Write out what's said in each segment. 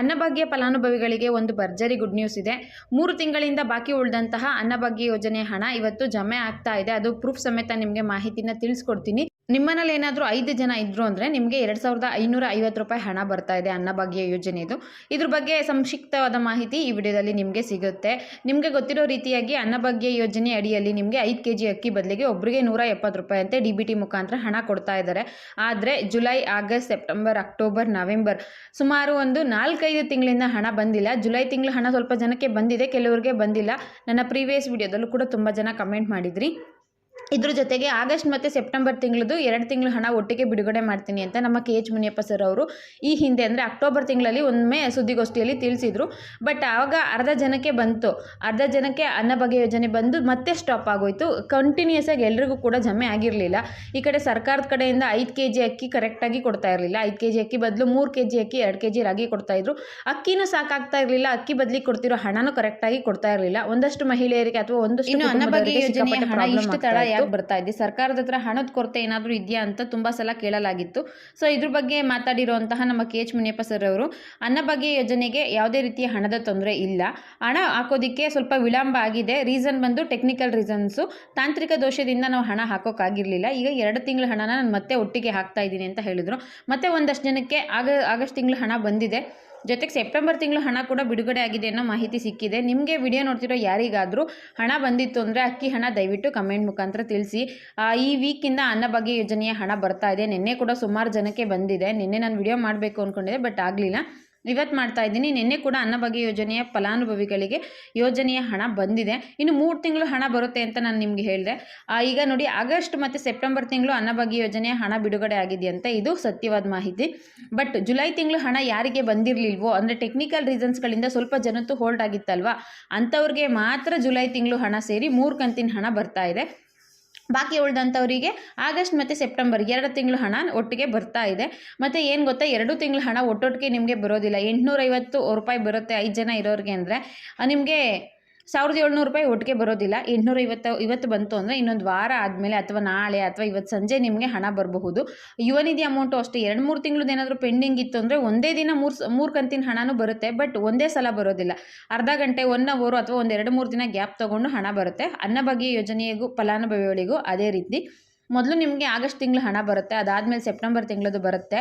ಅನ್ನಭಾಗ್ಯ ಫಲಾನುಭವಿಗಳಿಗೆ ಒಂದು ಭರ್ಜರಿ ಗುಡ್ ನ್ಯೂಸ್ ಇದೆ. ಮೂರು ತಿಂಗಳಿಂದ ಬಾಕಿ ಉಳಿದಂತಹ ಅನ್ನಭಾಗ್ಯ ಯೋಜನೆ ಹಣ ಇವತ್ತು ಜಮೆ ಆಗ್ತಾ ಇದೆ. ಅದು ಪ್ರೂಫ್ ಸಮೇತ ನಿಮಗೆ ಮಾಹಿತಿನ ತಿಳಿಸ್ಕೊಡ್ತೀನಿ. ನಿಮ್ಮನೇಲಿ ಏನಾದರೂ ಐದು ಜನ ಇದ್ದರು ಅಂದರೆ ನಿಮಗೆ ಎರಡು ಸಾವಿರದ ಐನೂರ ಐವತ್ತು ರೂಪಾಯಿ ಹಣ ಬರ್ತಾ ಇದೆ ಅನ್ನಭಾಗ್ಯ ಯೋಜನೆದು ಇದ್ರ ಬಗ್ಗೆ ಸಂಕ್ಷಿಪ್ತವಾದ ಮಾಹಿತಿ ಈ ವಿಡಿಯೋದಲ್ಲಿ ನಿಮಗೆ ಸಿಗುತ್ತೆ. ನಿಮಗೆ ಗೊತ್ತಿರೋ ರೀತಿಯಾಗಿ ಅನ್ನಭಾಗ್ಯ ಯೋಜನೆ ಅಡಿಯಲ್ಲಿ ನಿಮಗೆ ಐದು ಕೆ ಜಿ ಅಕ್ಕಿ ಬದಲಿಗೆ ಒಬ್ಬರಿಗೆ ನೂರ ಎಪ್ಪತ್ತು ರೂಪಾಯಿ ಅಂತೆ ಡಿ ಬಿ ಟಿ ಮುಖಾಂತರ ಹಣ ಕೊಡ್ತಾ ಇದ್ದಾರೆ. ಆದರೆ July, August, September, October, November ಸುಮಾರು ಒಂದು ನಾಲ್ಕೈದು ತಿಂಗಳಿಂದ ಹಣ ಬಂದಿಲ್ಲ. ಜುಲೈ ತಿಂಗಳು ಹಣ ಸ್ವಲ್ಪ ಜನಕ್ಕೆ ಬಂದಿದೆ, ಕೆಲವರಿಗೆ ಬಂದಿಲ್ಲ. ನನ್ನ ಪ್ರೀವಿಯಸ್ ವಿಡಿಯೋದಲ್ಲೂ ಕೂಡ ತುಂಬ ಜನ ಕಮೆಂಟ್ ಮಾಡಿದ್ರಿ. ಇದ್ರ ಜೊತೆಗೆ ಆಗಸ್ಟ್ ಮತ್ತು ಸೆಪ್ಟೆಂಬರ್ ತಿಂಗಳದು ಎರಡು ತಿಂಗಳು ಹಣ ಒಟ್ಟಿಗೆ ಬಿಡುಗಡೆ ಮಾಡ್ತೀನಿ ಅಂತ ನಮ್ಮ ಕೆ ಎಚ್ ಮುನಿಯಪ್ಪ ಸರ್ ಅವರು ಈ ಹಿಂದೆ ಅಂದರೆ ಅಕ್ಟೋಬರ್ ತಿಂಗಳಲ್ಲಿ ಒಮ್ಮೆ ಸುದ್ದಿಗೋಷ್ಠಿಯಲ್ಲಿ ತಿಳಿಸಿದ್ರು. ಬಟ್ ಆವಾಗ ಅರ್ಧ ಜನಕ್ಕೆ ಬಂತು. ಅರ್ಧ ಜನಕ್ಕೆ ಅನ್ನಭಾಗ್ಯ ಯೋಜನೆ ಬಂದು ಮತ್ತೆ ಸ್ಟಾಪ್ ಆಗೋಯ್ತು. ಕಂಟಿನ್ಯೂಸ್ ಆಗಿ ಎಲ್ರಿಗೂ ಕೂಡ ಜಮೆ ಆಗಿರಲಿಲ್ಲ. ಈ ಕಡೆ ಸರ್ಕಾರದ ಕಡೆಯಿಂದ ಐದು ಕೆ ಜಿ ಅಕ್ಕಿ ಕರೆಕ್ಟಾಗಿ ಕೊಡ್ತಾ ಇರಲಿಲ್ಲ. ಐದು ಕೆ ಜಿ ಅಕ್ಕಿ ಬದಲು ಮೂರು ಕೆ ಜಿ ಅಕ್ಕಿ ಎರಡು ಕೆ ಜಿ ರಾಗಿ ಕೊಡ್ತಾ ಇದ್ರು. ಅಕ್ಕಿನೂ ಸಾಕಾಗ್ತಾ ಇರಲಿಲ್ಲ. ಅಕ್ಕಿ ಬದಲಿ ಕೊಡ್ತಿರೋ ಹಣನೂ ಕರೆಕ್ಟಾಗಿ ಕೊಡ್ತಾ ಇರಲಿಲ್ಲ. ಒಂದಷ್ಟು ಮಹಿಳೆಯರಿಗೆ ಅಥವಾ ಒಂದಷ್ಟು ಅನ್ನಭಾಗ್ಯ ಯೋಜನೆ ಯೋಜನೆಯ ಹಣ ಇಷ್ಟು ತಡ. ಬರ್ತಾ ಇದೆ? ಸರ್ಕಾರದ ಹತ್ರ ಹಣದ ಕೊರತೆ ಏನಾದರೂ ಇದೆಯಾ ಅಂತ ತುಂಬ ಸಲ ಕೇಳಲಾಗಿತ್ತು. ಸೊ ಇದ್ರ ಬಗ್ಗೆ ಮಾತಾಡಿರುವಂತಹ ನಮ್ಮ ಕೆ ಎಚ್ ಮುನಿಯಪ್ಪ ಸರ್ ಅವರು ಅನ್ನಭಾಗ್ಯ ಯೋಜನೆಗೆ ಯಾವುದೇ ರೀತಿಯ ಹಣದ ತೊಂದರೆ ಇಲ್ಲ. ಹಣ ಹಾಕೋದಿಕ್ಕೆ ಸ್ವಲ್ಪ ವಿಳಂಬ ಆಗಿದೆ. ರೀಸನ್ ಬಂದು ಟೆಕ್ನಿಕಲ್ ರೀಸನ್ಸು ತಾಂತ್ರಿಕ ದೋಷದಿಂದ ನಾವು ಹಣ ಹಾಕೋಕ್ಕಾಗಿರಲಿಲ್ಲ ಈಗ ಎರಡು ತಿಂಗಳ ಹಣನ ನಾನು ಮತ್ತೆ ಒಟ್ಟಿಗೆ ಹಾಕ್ತಾ ಇದ್ದೀನಿ ಅಂತ ಹೇಳಿದರು. ಮತ್ತೆ ಒಂದಷ್ಟು ಜನಕ್ಕೆ ಆಗ, ಆಗಸ್ಟ್ ತಿಂಗಳು ಹಣ ಬಂದಿದೆ. ಜೊತೆಗೆ ಸೆಪ್ಟೆಂಬರ್ ತಿಂಗಳು ಹಣ ಕೂಡ ಬಿಡುಗಡೆ ಆಗಿದೆ ಅನ್ನೋ ಮಾಹಿತಿ ಸಿಕ್ಕಿದೆ. ನಿಮಗೆ ವಿಡಿಯೋ ನೋಡ್ತಿರೋ ಯಾರಿಗಾದರೂ ಹಣ ಬಂದಿತ್ತು ಅಂದರೆ ಅಕ್ಕಿ ಹಣ ದಯವಿಟ್ಟು ಕಮೆಂಟ್ ಮುಖಾಂತರ ತಿಳಿಸಿ. ಈ ವೀಕಿಂದ ಅನ್ನಭಾಗ್ಯ ಯೋಜನೆಯ ಹಣ ಬರ್ತಾ ಇದೆ. ನಿನ್ನೆ ಕೂಡ ಸುಮಾರು ಜನಕ್ಕೆ ಬಂದಿದೆ. ನಿನ್ನೆ ನಾನು ವಿಡಿಯೋ ಮಾಡಬೇಕು ಅಂದ್ಕೊಂಡಿದ್ದೆ ಬಟ್ ಆಗಲಿಲ್ಲ. ಇವತ್ತು ಮಾಡ್ತಾ ಇದ್ದೀನಿ. ನಿನ್ನೆ ಕೂಡ ಅನ್ನಭಾಗ್ಯ ಯೋಜನೆಯ ಫಲಾನುಭವಿಗಳಿಗೆ ಯೋಜನೆಯ ಹಣ ಬಂದಿದೆ. ಇನ್ನು ಮೂರು ತಿಂಗಳು ಹಣ ಬರುತ್ತೆ ಅಂತ ನಾನು ನಿಮಗೆ ಹೇಳಿದೆ. ಈಗ ನೋಡಿ, ಆಗಸ್ಟ್ ಮತ್ತು ಸೆಪ್ಟೆಂಬರ್ ತಿಂಗಳು ಅನ್ನಭಾಗ್ಯ ಯೋಜನೆಯ ಹಣ ಬಿಡುಗಡೆ ಆಗಿದೆಯಂತೆ ಇದು ಸತ್ಯವಾದ ಮಾಹಿತಿ. ಬಟ್ ಜುಲೈ ತಿಂಗಳು ಹಣ ಯಾರಿಗೆ ಬಂದಿರಲಿಲ್ವೋ, ಅಂದರೆ ಟೆಕ್ನಿಕಲ್ ರೀಸನ್ಸ್ಗಳಿಂದ ಸ್ವಲ್ಪ ಜನತ್ತು ಹೋಲ್ಡ್ ಆಗಿತ್ತಲ್ವಾ, ಅಂಥವ್ರಿಗೆ ಮಾತ್ರ ಜುಲೈ ತಿಂಗಳು ಹಣ ಸೇರಿ ಮೂರು ಕಂತಿನ ಹಣ ಬರ್ತಾ ಇದೆ. ಬಾಕಿ ಉಳಿದಂಥವರಿಗೆ ಆಗಸ್ಟ್ ಮತ್ತು ಸೆಪ್ಟೆಂಬರ್ ಎರಡು ತಿಂಗಳು ಹಣ ಒಟ್ಟಿಗೆ ಬರ್ತಾ ಇದೆ. ಮತ್ತು ಏನು ಗೊತ್ತಾ? ಎರಡು ತಿಂಗಳು ಹಣ ಒಟ್ಟೊಟ್ಟಿಗೆ ನಿಮಗೆ ಬರೋದಿಲ್ಲ. ಎಂಟುನೂರೈವತ್ತು ರೂಪಾಯಿ ಬರುತ್ತೆ ಐದು ಜನ ಇರೋರಿಗೆ ಅಂದರೆ. ನಿಮಗೆ ಸಾವಿರದ ಏಳ್ನೂರು ರೂಪಾಯಿ ಒಟ್ಟಿಗೆ ಬರೋದಿಲ್ಲ. ಎಂಟುನೂರ ಐವತ್ತು ಇವತ್ತು ಬಂತು ಅಂದರೆ ಇನ್ನೊಂದು ವಾರ ಆದಮೇಲೆ ಅಥವಾ ನಾಳೆ ಅಥವಾ ಇವತ್ತು ಸಂಜೆ ನಿಮಗೆ ಹಣ ಬರಬಹುದು. ಯುವನಿಧಿ ಅಮೌಂಟು ಅಷ್ಟೇ. ಎರಡು ಮೂರು ತಿಂಗಳದ್ದು ಏನಾದರೂ ಪೆಂಡಿಂಗ್ ಇತ್ತು ಅಂದರೆ ಒಂದೇ ದಿನ ಮೂರು ಮೂರು ಕಂತಿನ ಹಣನೂ ಬರುತ್ತೆ, ಬಟ್ ಒಂದೇ ಸಲ ಬರೋದಿಲ್ಲ. ಅರ್ಧ ಗಂಟೆ, ಒನ್ ಅವರು ಅಥವಾ ಒಂದು ಎರಡು ಮೂರು ದಿನ ಗ್ಯಾಪ್ ತೊಗೊಂಡು ಹಣ ಬರುತ್ತೆ. ಅನ್ನಭಾಗ್ಯ ಯೋಜನೆಗೂ, ಫಲಾನುಭವಿಗಳಿಗೂ ಅದೇ ರೀತಿ. ಮೊದಲು ನಿಮಗೆ ಆಗಸ್ಟ್ ತಿಂಗಳು ಹಣ ಬರುತ್ತೆ, ಅದಾದಮೇಲೆ ಸೆಪ್ಟೆಂಬರ್ ತಿಂಗಳದು ಬರುತ್ತೆ.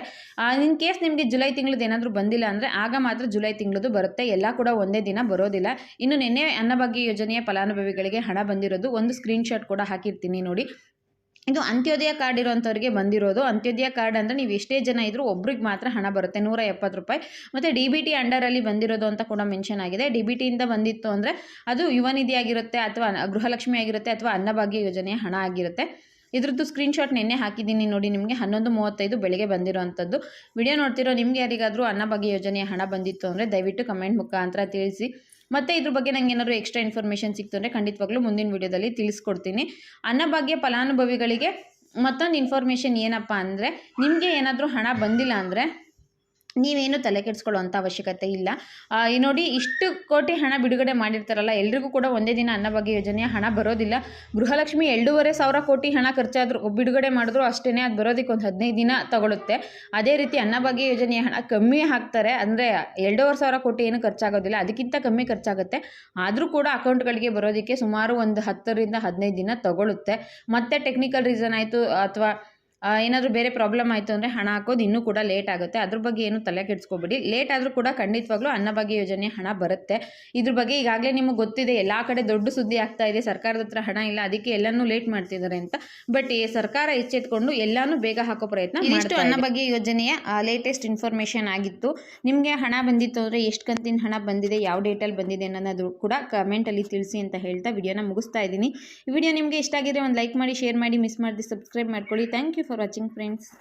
ಇನ್ ಕೇಸ್ ನಿಮಗೆ ಜುಲೈ ತಿಂಗಳದ್ದು ಏನಾದರೂ ಬಂದಿಲ್ಲ ಅಂದರೆ ಆಗ ಮಾತ್ರ ಜುಲೈ ತಿಂಗಳದು ಬರುತ್ತೆ, ಎಲ್ಲ ಕೂಡ ಒಂದೇ ದಿನ ಬರೋದಿಲ್ಲ. ಇನ್ನು ನಿನ್ನೆ ಅನ್ನಭಾಗ್ಯ ಯೋಜನೆಯ ಫಲಾನುಭವಿಗಳಿಗೆ ಹಣ ಬಂದಿರೋದು, ಒಂದು ಸ್ಕ್ರೀನ್ಶಾಟ್ ಕೂಡ ಹಾಕಿರ್ತೀನಿ ನೋಡಿ. ಇದು ಅಂತ್ಯೋದಯ ಕಾರ್ಡ್ ಇರೋಂಥವ್ರಿಗೆ ಬಂದಿರೋದು. ಅಂತ್ಯೋದಯ ಕಾರ್ಡ್ ಅಂದರೆ ನೀವು ಎಷ್ಟೇ ಜನ ಇದ್ದರೂ ಒಬ್ರಿಗೆ ಮಾತ್ರ ಹಣ ಬರುತ್ತೆ, ನೂರ ಎಪ್ಪತ್ತು ರೂಪಾಯಿ. ಮತ್ತು ಡಿ ಬಿ ಟಿ ಅಂಡರಲ್ಲಿ ಬಂದಿರೋದು ಅಂತ ಕೂಡ ಮೆನ್ಷನ್ ಆಗಿದೆ. ಡಿ ಬಿ ಟಿಯಿಂದ ಬಂದಿತ್ತು ಅಂದರೆ ಅದು ಯುವ ನಿಧಿ ಆಗಿರುತ್ತೆ ಅಥವಾ ಗೃಹಲಕ್ಷ್ಮಿ ಆಗಿರುತ್ತೆ ಅಥವಾ ಅನ್ನಭಾಗ್ಯ ಯೋಜನೆಯ ಹಣ ಆಗಿರುತ್ತೆ. ಇದ್ರದ್ದು ಸ್ಕ್ರೀನ್ಶಾಟ್ ನಿನ್ನೆ ಹಾಕಿದ್ದೀನಿ ನೋಡಿ, ನಿಮಗೆ ಹನ್ನೊಂದು ಮೂವತ್ತೈದು ಬೆಳಗ್ಗೆ ಬಂದಿರೋವಂಥದ್ದು ವಿಡಿಯೋ ನೋಡ್ತಿರೋ ನಿಮಗೆ ಯಾರಿಗಾದರೂ ಅನ್ನಭಾಗ್ಯ ಯೋಜನೆಯ ಹಣ ಬಂದಿತ್ತು ಅಂದರೆ ದಯವಿಟ್ಟು ಕಮೆಂಟ್ ಮುಖಾಂತರ ತಿಳಿಸಿ. ಮತ್ತು ಇದ್ರ ಬಗ್ಗೆ ನಂಗೆ ಏನಾದರೂ ಎಕ್ಸ್ಟ್ರಾ ಇನ್ಫಾರ್ಮೇಷನ್ ಸಿಕ್ತು ಅಂದರೆ ಖಂಡಿತವಾಗ್ಲೂ ಮುಂದಿನ ವಿಡಿಯೋದಲ್ಲಿ ತಿಳಿಸ್ಕೊಡ್ತೀನಿ. ಅನ್ನಭಾಗ್ಯ ಫಲಾನುಭವಿಗಳಿಗೆ ಮತ್ತೊಂದು ಇನ್ಫಾರ್ಮೇಷನ್ ಏನಪ್ಪ ಅಂದರೆ ನಿಮಗೆ ಏನಾದರೂ ಹಣ ಬಂದಿಲ್ಲ ಅಂದರೆ ನೀವೇನು ತಲೆ ಕೆಡಿಸ್ಕೊಳ್ಳುವಂಥ ಅವಶ್ಯಕತೆ ಇಲ್ಲ. ನೋಡಿ ಇಷ್ಟು ಕೋಟಿ ಹಣ ಬಿಡುಗಡೆ ಮಾಡಿರ್ತಾರಲ್ಲ, ಎಲ್ರಿಗೂ ಕೂಡ ಒಂದೇ ದಿನ ಅನ್ನಭಾಗ್ಯ ಯೋಜನೆಯ ಹಣ ಬರೋದಿಲ್ಲ. ಗೃಹಲಕ್ಷ್ಮಿ ಎರಡೂವರೆ ಸಾವಿರ ಕೋಟಿ ಹಣ ಖರ್ಚಾದರೂ, ಬಿಡುಗಡೆ ಮಾಡಿದ್ರು ಅಷ್ಟೇ ಅದು ಬರೋದಕ್ಕೆ ಒಂದು ಹದಿನೈದು ದಿನ ತಗೊಳುತ್ತೆ. ಅದೇ ರೀತಿ ಅನ್ನಭಾಗ್ಯ ಯೋಜನೆಯ ಹಣ ಕಮ್ಮಿ ಹಾಕ್ತಾರೆ, ಅಂದರೆ ಎರಡೂವರೆ ಸಾವಿರ ಕೋಟಿ ಏನು ಖರ್ಚಾಗೋದಿಲ್ಲ, ಅದಕ್ಕಿಂತ ಕಮ್ಮಿ ಖರ್ಚಾಗುತ್ತೆ. ಆದರೂ ಕೂಡ ಅಕೌಂಟ್ಗಳಿಗೆ ಬರೋದಕ್ಕೆ ಸುಮಾರು ಒಂದು ಹತ್ತರಿಂದ ಹದಿನೈದು ದಿನ ತಗೊಳುತ್ತೆ. ಮತ್ತೆ ಟೆಕ್ನಿಕಲ್ ರೀಸನ್ ಆಯಿತು, ಅಥವಾ ಏನಾದರೂ ಬೇರೆ ಪ್ರಾಬ್ಲಮ್ ಆಯಿತು ಅಂದರೆ ಹಣ ಹಾಕೋದು ಇನ್ನೂ ಕೂಡ ಲೇಟ್ ಆಗುತ್ತೆ. ಅದ್ರ ಬಗ್ಗೆ ಏನು ತಲೆ ಕೆಡಿಸ್ಕೋಬೇಡಿ. ಲೇಟ್ ಆದರೂ ಕೂಡ ಖಂಡಿತವಾಗ್ಲೂ ಅನ್ನಭಾಗ್ಯ ಯೋಜನೆ ಹಣ ಬರುತ್ತೆ. ಇದ್ರ ಬಗ್ಗೆ ಈಗಾಗಲೇ ನಿಮಗೆ ಗೊತ್ತಿದೆ ಎಲ್ಲ ಕಡೆ ದೊಡ್ಡ ಸುದ್ದಿ ಆಗ್ತಾ ಇದೆ ಸರ್ಕಾರದ ಹತ್ರ ಹಣ ಇಲ್ಲ ಅದಕ್ಕೆ ಎಲ್ಲನೂ ಲೇಟ್ ಮಾಡ್ತಿದ್ದಾರೆ ಅಂತ. ಬಟ್ ಈ ಸರ್ಕಾರ ಎಚ್ಚೆತ್ಕೊಂಡು ಎಲ್ಲಾನು ಬೇಗ ಹಾಕೋ ಪ್ರಯತ್ನ ಇದೆ. ಅನ್ನಭಾಗ್ಯ ಯೋಜನೆಯ ಲೇಟೆಸ್ಟ್ ಇನ್ಫಾರ್ಮೇಷನ್ ಆಗಿತ್ತು. ನಿಮಗೆ ಹಣ ಬಂದಿತ್ತು ಅಂದರೆ ಎಷ್ಟು ಕಂತಿನ ಹಣ ಬಂದಿದೆ ಯಾವ ಡೇಟಲ್ಲಿ ಬಂದಿದೆ ಅನ್ನೋದು ಕೂಡ ಕಮೆಂಟಲ್ಲಿ ತಿಳಿಸಿ ಅಂತ ಹೇಳ್ತಾ ವಿಡಿಯೋನ ಮುಗಿಸ್ತಾ ಇದ್ದೀನಿ. ಈ ವಿಡಿಯೋ ನಿಮಗೆ ಇಷ್ಟ ಆಗಿದ್ರೆ ಒಂದು ಲೈಕ್ ಮಾಡಿ ಶೇರ್ ಮಾಡಿ ಮಿಸ್ ಮಾಡಿ ಸಬ್ಸ್ಕ್ರೈಬ್ ಮಾಡ್ಕೊಳ್ಳಿ. Thank you for watching friends